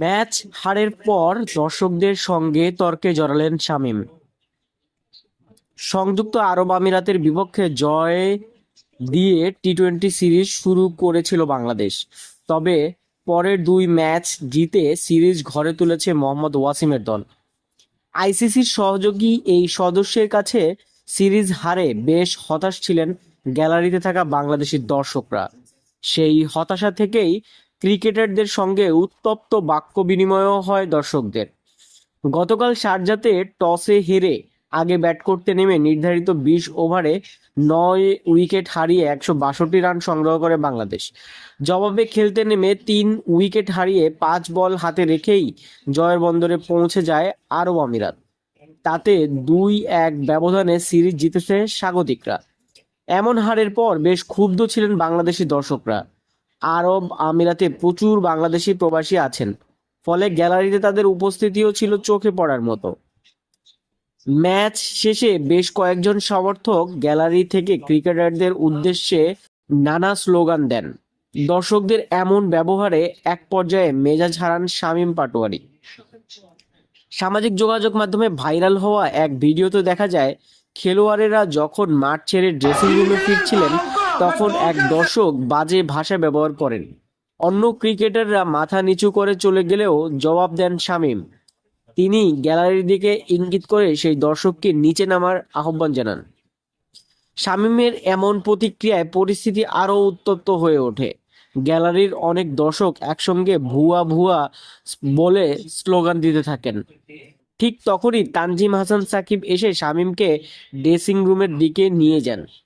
Match হারের পর দর্শকদের সঙ্গে তর্কে জড়ালেন শামীম। সংযুক্ত আরব আমিরাতের বিপক্ষে জয় দিয়ে টি টোয়েন্টি সিরিজ শুরু করেছিল বাংলাদেশ। তবে পরের দুই ম্যাচ জিতে সিরিজ ঘরে তুলেছে মোহাম্মদ ওয়াসিমের দল। আইসিসির সহযোগী এই সদস্যের কাছে সিরিজ হারে বেশ হতাশ ছিলেন গ্যালারিতে থাকা বাংলাদেশি দর্শকরা। সেই হতাশা থেকেই ক্রিকেটারদের সঙ্গে উত্তপ্ত বাক্য বিনিময়ও হয় দর্শকদের। গতকাল শারজাতে টসে হেরে আগে ব্যাট করতে নেমে নির্ধারিত বিশ ওভারে নয় উইকেট হারিয়ে একশো বাষট্টি রান সংগ্রহ করে বাংলাদেশ। জবাবে খেলতে নেমে তিন উইকেট হারিয়ে পাঁচ বল হাতে রেখেই জয়ের বন্দরে পৌঁছে যায় আরব আমিরাত। তাতে দুই এক ব্যবধানে সিরিজ জিতেছে স্বাগতিকরা। এমন হারের পর বেশ ক্ষুব্ধ ছিলেন বাংলাদেশি দর্শকরা। আরব আমিরাতে প্রচুর বাংলাদেশি প্রবাসী আছেন। ফলে গ্যালারিতে তাদের উপস্থিতিও ছিল চোখে পড়ার মতো। ম্যাচ শেষে বেশ কয়েকজন সমর্থক গ্যালারি থেকে ক্রিকেটারদের উদ্দেশ্যে নানা স্লোগান দেন। দর্শকদের এমন ব্যবহারে এক পর্যায়ে মেজাজ হারান শামীম পাটোয়ারি। সামাজিক যোগাযোগ মাধ্যমে ভাইরাল হওয়া এক ভিডিওতে দেখা যায়, খেলোয়াড়েরা যখন মাঠ ছেড়ে ড্রেসিং রুমে ফিরছিলেন তখন এক দর্শক বাজে ভাষা ব্যবহার করেন। অন্য ক্রিকেটাররা মাথা নিচু করে চলে গেলেও জবাব দেন শামীম। তিনি গ্যালারির দিকে ইঙ্গিত করে সেই দর্শককে নিচে নামার আহ্বান জানান। শামীমের এমন প্রতিক্রিয়ায় পরিস্থিতি আরও উত্তপ্ত হয়ে ওঠে। গ্যালারির অনেক দর্শক একসঙ্গে ভুয়া ভুয়া বলে স্লোগান দিতে থাকেন। ঠিক তখনই তানজিম হাসান সাকিব এসে শামীমকে ড্রেসিং রুমের দিকে নিয়ে যান।